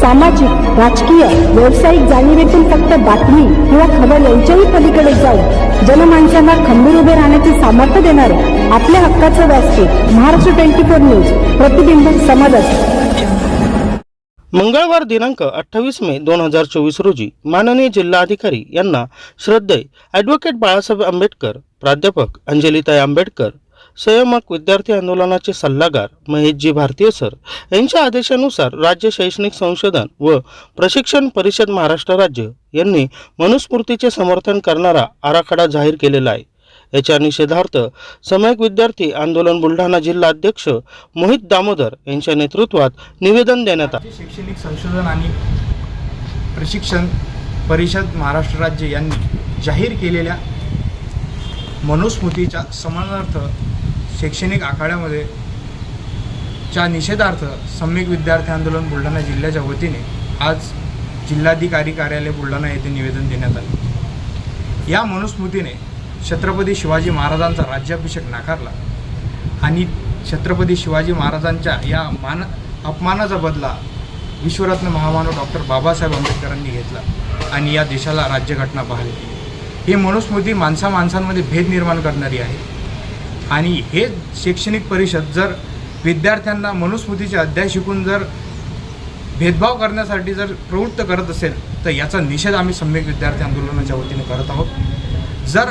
सामाजिक राजकीय व्यावसायिक जाणीवेतून फक्त बातमी किंवा खबर यांच्याही पलीकडे जाऊन जनमानसांना खंबीर उभे राहण्याचे सामर्थ्य देणारे आपल्या हक्काचं व्यासपीठ महाराष्ट्र ट्वेंटी फोर न्यूज प्रतिबिंब समाजात मंगळवार दिनांक अठ्ठावीस मे दोन हजार चोवीस रोजी माननीय जिल्हाधिकारी यांना श्रद्धेय ॲडव्होकेट बाळासाहेब आंबेडकर प्राध्यापक अंजलिताई आंबेडकर संयमक विद्यार्थी आंदोलनाचे सल्लागार महेशजी भारतीय सर. यांच्या आदेशानुसार राज्य शैक्षणिक संशोधन व प्रशिक्षण परिषद महाराष्ट्र राज्य यांनी मनुस्मृतीचे समर्थन करणारा आराखडा जाहीर केलेला आहे. याच्या निषेधार्थ समयक विद्यार्थी आंदोलन बुलढाणा जिल्हा अध्यक्ष मोहित दामोदर यांच्या नेतृत्वात निवेदन देण्यात आले. शैक्षणिक संशोधन आणि प्रशिक्षण परिषद महाराष्ट्र राज्य यांनी जाहीर केलेल्या मनुस्मृतीच्या समानार्थ शैक्षणिक आखाड्यामध्ये च्या निषेधार्थ सम्यक विद्यार्थी आंदोलन बुलढाणा जिल्ह्याच्या वतीने आज जिल्हाधिकारी कार्यालय बुलढाणा येथे निवेदन देण्यात आले. या मनुस्मृतीने छत्रपती शिवाजी महाराजांचा राज्याभिषेक नाकारला आणि छत्रपती शिवाजी महाराजांच्या या मान अपमानाचा बदला विश्वरत्न महामानव डॉक्टर बाबासाहेब आंबेडकरांनी घेतला आणि या देशाला राज्यघटना बहाल केली. ही मनुस्मृती माणसा माणसांमध्ये भेद निर्माण करणारी आहे. आणि हे शैक्षणिक परिषद जर विद्यार्थ्यांना मनुस्मृतीचे अध्याय शिकून जर भेदभाव करण्यासाठी जर प्रवृत्त करत असेल तर याचा निषेध आम्ही सम्यक विद्यार्थी आंदोलनाच्या वतीने करत आहोत. जर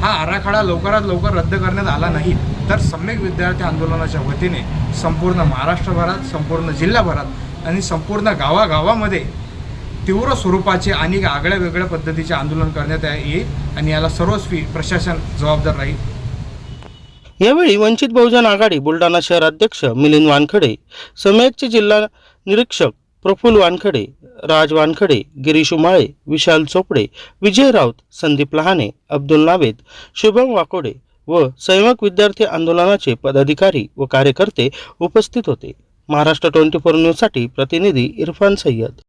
हा आराखडा लवकरात लवकर रद्द करण्यात आला नाही तर सम्यक विद्यार्थी आंदोलनाच्या वतीने संपूर्ण महाराष्ट्रभरात संपूर्ण जिल्हाभरात आणि संपूर्ण गावागावामध्ये तीव्र स्वरूपाचे आणि आगळ्या वेगळ्या पद्धतीचे आंदोलन करण्यात येईल आणि याला सर्वस्वी प्रशासन जबाबदार राहील. यावेळी वंचित बहुजन आघाडी बुलढाणा शहर अध्यक्ष मिलिंद वानखडे समेकचे जिल्हा निरीक्षक प्रफुल्ल वानखडे राज वानखडे गिरीश उमाळे विशाल चोपडे विजय राऊत संदीप लहाने अब्दुल नावेद शुभम वाकोडे व संयमक विद्यार्थी आंदोलनाचे पदाधिकारी व कार्यकर्ते उपस्थित होते. महाराष्ट्र ट्वेंटी फोर न्यूजसाठी प्रतिनिधी इरफान सय्यद.